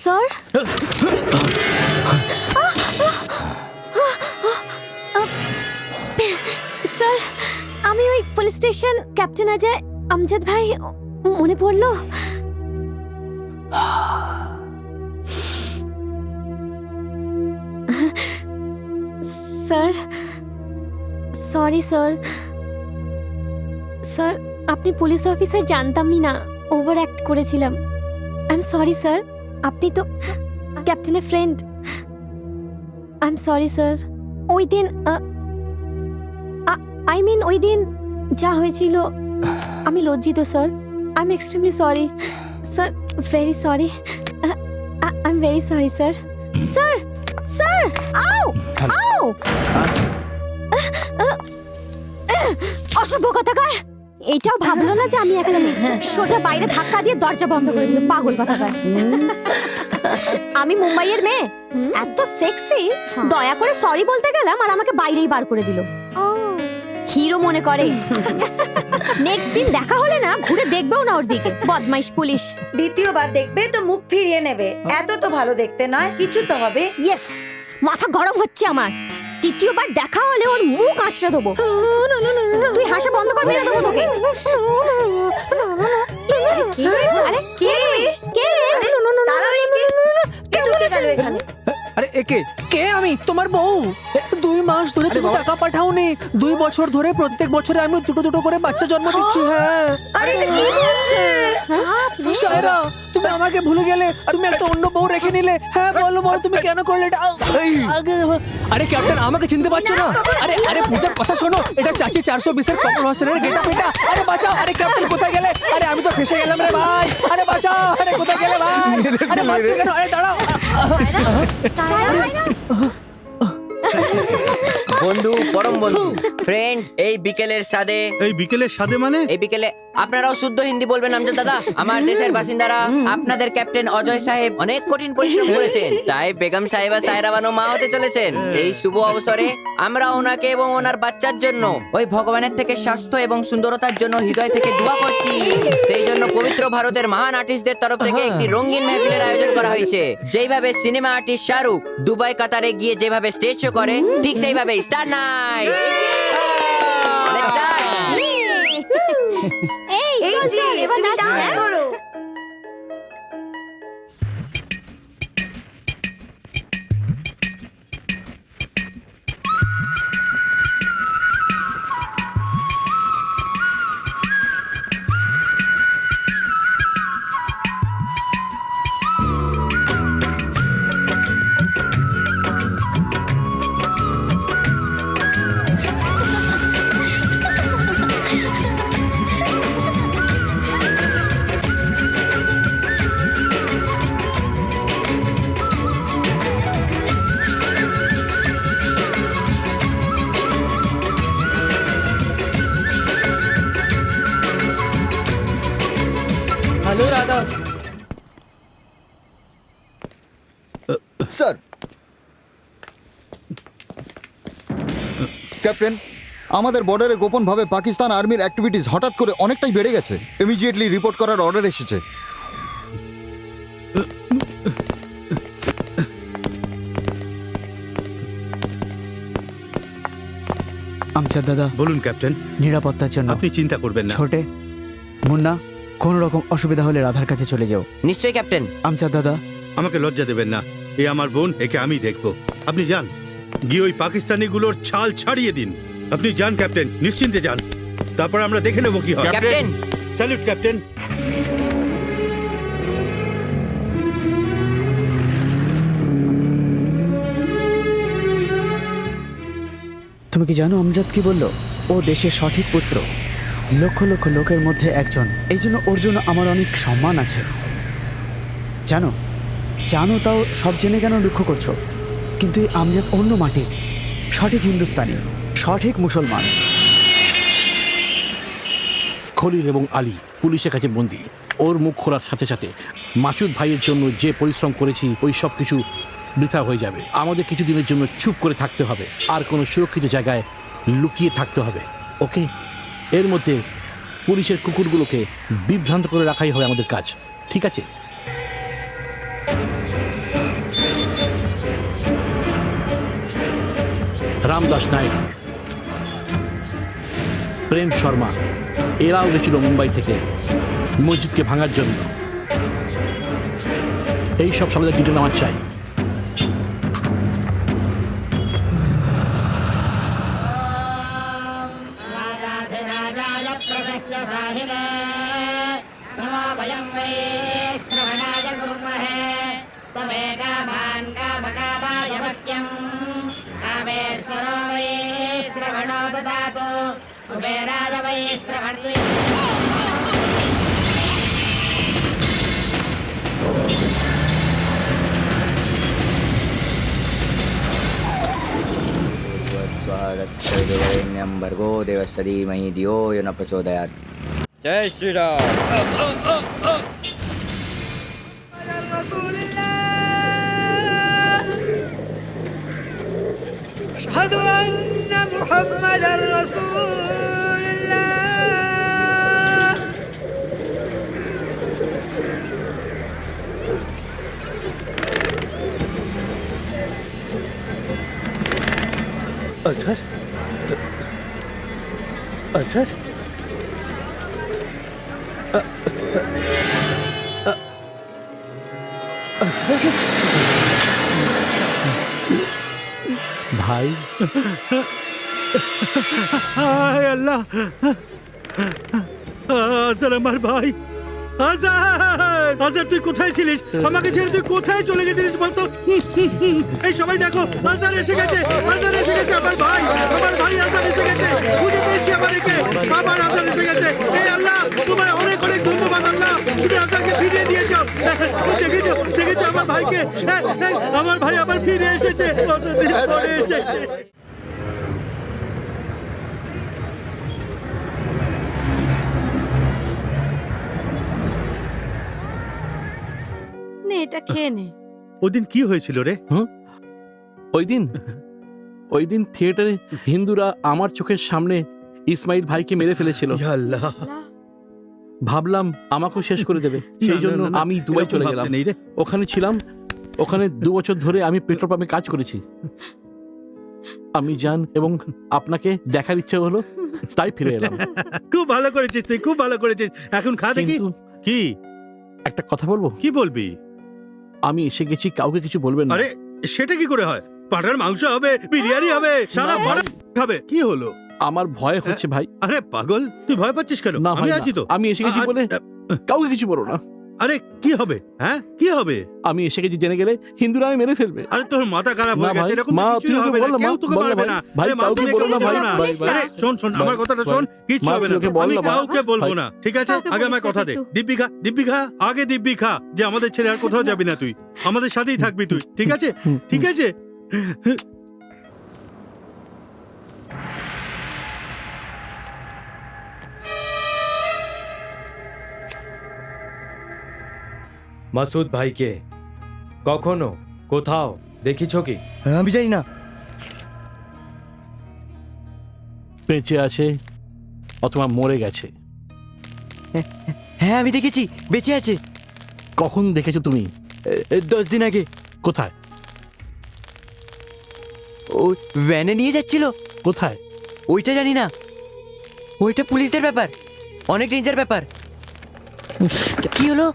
Sir? Sir, আমি ওই police station captain Ajay Amjad ভাই মনে পড়ল। Sir, sorry sir. স্যার, আপনি পুলিশ অফিসার জানতামই না ওভার অ্যাক্ট করেছিলাম। I am sorry sir. আপনি তো ক্যাপ্টেনের friend. I am sorry sir ওই দিন আই মিন ওই দিন যা হয়েছিল আমি লজ্জিত sir I am extremely sorry sir very sorry I am very sorry sir sir sir আও আও অসভ্য কথাকার! এটাও ভাবলো না যে আমি একটা মেয়ে। সোজা বাইরে ধাক্কা দিয়ে দরজা বন্ধ করে দিল পাগল কথাকার। আমি মুম্বাইয়ের মেয়ে। এত সেক্সি দয়া করে সরি বলতে গেলাম আর আমাকে বাইরেই বার করে দিল। হিরো মনে করে। নেক্সট দিন দেখা হলে না ঘুরে দেখবেও না ওর দিকে। বদমাইশ পুলিশ। দ্বিতীয়বার দেখবে তো মুখ ফিরিয়ে নেবে। এত তো ভালো দেখতে নয় কিছু তো হবে। ইয়েস মাথা গরম হচ্ছে আমার। তৃতীয়বার দেখা হলে ওর মুখ আঁচড়ে দেবো। তুই হাসা বন্ধ করবি না দেবো তোকে? আরে কে কে আরে একে কে? আমি? তোমার বউ? দুই মাস ধরে তুমি টাকা পাঠাওনি। দুই বছর ধরে প্রত্যেক বছরে আমি দুটো দুটো করে বাচ্চা জন্ম দিচ্ছি হ্যাঁ। আরে এটা কি বলছে? সায়রা তুমি আমাকে ভুলে গেলে তুমি একটা অন্য বউ রেখে নিলে। হ্যাঁ বলো বলো তুমি কেন করলে এটা? আগে- আরে ক্যাপ্টেন আমাকে চিনতে পারছ না? আরে আরে পূজার কথা শোনো। এটা চাচি চারশো বিশের কমল হোসেনের গেটা পেটা। আরে বাঁচাও। আরে ক্যাপ্টেন কোথায় গেলে? আরে আমি তো ফেসে গেলাম রে ভাই। আরে বাঁচাও। আরে কোথায় গেলে ভাই? আরে বাঁচছো কেন? আরে দাঁড়াও। বন্ধু পরম বন্ধু ফ্রেন্ড এই বিকেলের সাদে এই বিকেলের সাদে মানে? এই বিকেলে আপনারাও শুদ্ধ হিন্দি বলবেন আমজাদ দাদা। আমার দেশের বাসিন্দারা আপনাদের ক্যাপ্টেন অজয় সাহেব অনেক কঠিন পরিশ্রম করেছেন তাই বেগম সাহেবা সায়রা বানু মা হতে চলেছেন। এই শুভ অবসরে আমরা ওনাকে এবং ওনার বাচ্চার জন্য ওই ভগবানের থেকে স্বাস্থ্য এবং সুন্দরতার জন্য হৃদয় থেকে দোয়া করছি। সেই জন্য পবিত্র ভারতের মহান আর্টিস্টদের তরফ থেকে একটি রঙিন মেহফিলের আয়োজন করা হয়েছে। যেইভাবে সিনেমা আর্টিস্ট শাহরুখ দুবাই কাতারে গিয়ে যেভাবে স্টেজ শো করে ঠিক সেইভাবে স্টার নাইট এই চল চল এবার নাচ হ্যাঁ? করো স্যার। ক্যাপ্টেন আমাদের বর্ডারে গোপনভাবে পাকিস্তান আর্মির অ্যাক্টিভিটিস হঠাৎ করে অনেকটাই বেড়ে গেছে। ইমিডিয়েটলি রিপোর্ট করার অর্ডার এসেছে। আমচাদ দাদা বলুন ক্যাপ্টেন। নিরাপত্তার জন্য। আপনি চিন্তা করবেন না। ছোটে মুন্না কোন রকম অসুবিধা হলে রাধার কাছে চলে যাও। নিশ্চয়ই ক্যাপ্টেন। আমচাদ দাদা আমাকে লজ্জা দেবেন না। এ আমার বোন একে আমি দেখব। আপনি যান। গিয়ে ওই পাকিস্তানিগুলোর ছাল ছাড়িয়ে দিন। আপনি যান ক্যাপ্টেন। নিশ্চিন্তে যান। তারপর আমরা দেখে নেব কি হয়। ক্যাপ্টেন! Salute captain. তুমি কি জানো আমজাদ কি বলল? ও দেশের সঠিক পুত্র। লক্ষ লক্ষ লোকের মধ্যে একজন। এই জন্য ওর জন্য আমার অনেক সম্মান আছে। জানো জানো তাও সব জেনে কেন দুঃখ করছ? কিন্তু এই আমজাদ অন্য মাটির, সঠিক হিন্দুস্তানি, সঠিক মুসলমান। খলিল এবং আলী পুলিশের কাছে বন্দি। ওর মুখ খোলার সাথে সাথে মাসুদ ভাইয়ের জন্য যে পরিশ্রম করেছি, ওই সব কিছু বৃথা হয়ে যাবে। আমাদের কিছুদিনের জন্য চুপ করে থাকতে হবে। আর কোনো সুরক্ষিত জায়গায় লুকিয়ে থাকতে হবে। ওকে? এর মধ্যে পুলিশের কুকুরগুলোকে বিভ্রান্ত করে রাখাই হবে আমাদের কাজ। ঠিক আছে? রামদাস নায়ক, প্রেম শর্মা, এরাও গেছিল মুম্বাই থেকে মসজিদকে ভাঙার জন্য। এই সব সমাজের ডিটেল আমার চাই। भर्गो देवस्य धीमहि धियो यो न प्रचोदयात् जय श्री राम أشهد أن محمد رسول الله Azhar? Azhar? भाई হায় আল্লাহ। আজার আমার ভাই। আজার আজার তুই কোথায় ছিলিস? আমাকে ছেড়ে তুই কোথায় চলে গেছিলিস বলতো? এই সবাই দেখো আজার এসে গেছে আজার এসে গেছে আমার ভাই। আমার ভাই আজার এসে গেছে। খুঁজে পেয়েছি আমার একে আমার আজার এসে গেছে। এই আল্লাহ তোমার অনেক অনেক ধন্যবাদ আল্লাহ। তুমি আজারকে ফিরিয়ে দিয়েছ। দেখেছ দেখেছ আমার ভাইকে? হ্যাঁ, হ্যাঁ, আমার ভাই আবার ফিরে এসেছে। কতদিন পরে এসেছে? এটা খেয়ে নে। ওদিন কি হয়েছিল রে? ওই দিন ওই দিন থিয়েটারে হিন্দুরা আমার চোখের সামনে ইসমাইল ভাইকে মেরে ফেলেছিল। আল্লাহ। ভাবলাম আমাকেও শেষ করে দেবে। সেই জন্য আমি দুবাই চলে গেলাম। ওখানে ছিলাম ওখানে দু বছর ধরে আমি পেট্রোল পাম্পে কাজ করেছি। আমি যান এবং আপনাকে দেখার ইচ্ছে হলো তাই ফিরে এলাম। খুব ভালো করেছিস তুই খুব ভালো করেছিস। এখন খা দেখি। কি? একটা কথা বলব? কি বলবি? আমি এসে গেছি কাউকে কিছু বলবেন না। আরে সেটা কি করে হয়? পাঠার মাংস হবে বিরিয়ানি হবে সারা ভাড়া খাবে। কি হলো? আমার ভয় হচ্ছে ভাই। আরে পাগল তুই ভয় পাচ্ছিস কেন? না আমি ভাই আছি তো। আমি এসে গেছি আ- বলে কাউকে কিছু বলো না। আরে কি হবে? হ্যাঁ? কি হবে? আমি এসে গেছি জেনে গেলে হিন্দুরা আমি মেরে ফেলবে। আরে তোর মাথা খারাপ হয়ে গেছে এরকম ওকে হবে না কেউ তোকে মারবে না। আরে মা, তুমি বলো না ভাই। আরে শোন শোন আমার কথাটা। শোন কিচ্ছু হবে না। ওকে আমি। কাউকে বলব না ঠিক আছে? আগে আমার কথা দে। দিব্যি খা আগে খা যে আমাদের ছেড়ে আর কোথাও যাবি না তুই। আমাদের সাথেই থাকবি তুই ঠিক আছে? ঠিক আছে? মাসুদ ভাইকে। কখনো? কোথাও? দেখিছ কি? আমি জানি না। বেঁচে আছে অথবা মরে গেছে। হ্যাঁ আমি দেখেছি বেঁচে আছে। কখন দেখেছ তুমি? দশ দিন আগে। কোথায়? ও ভ্যানে নিয়ে যাচ্ছিল। কোথায়? ওইটা জানি না। ওইটা পুলিশদের ব্যাপার। অনেক ডেঞ্জার ব্যাপার। কি হলো?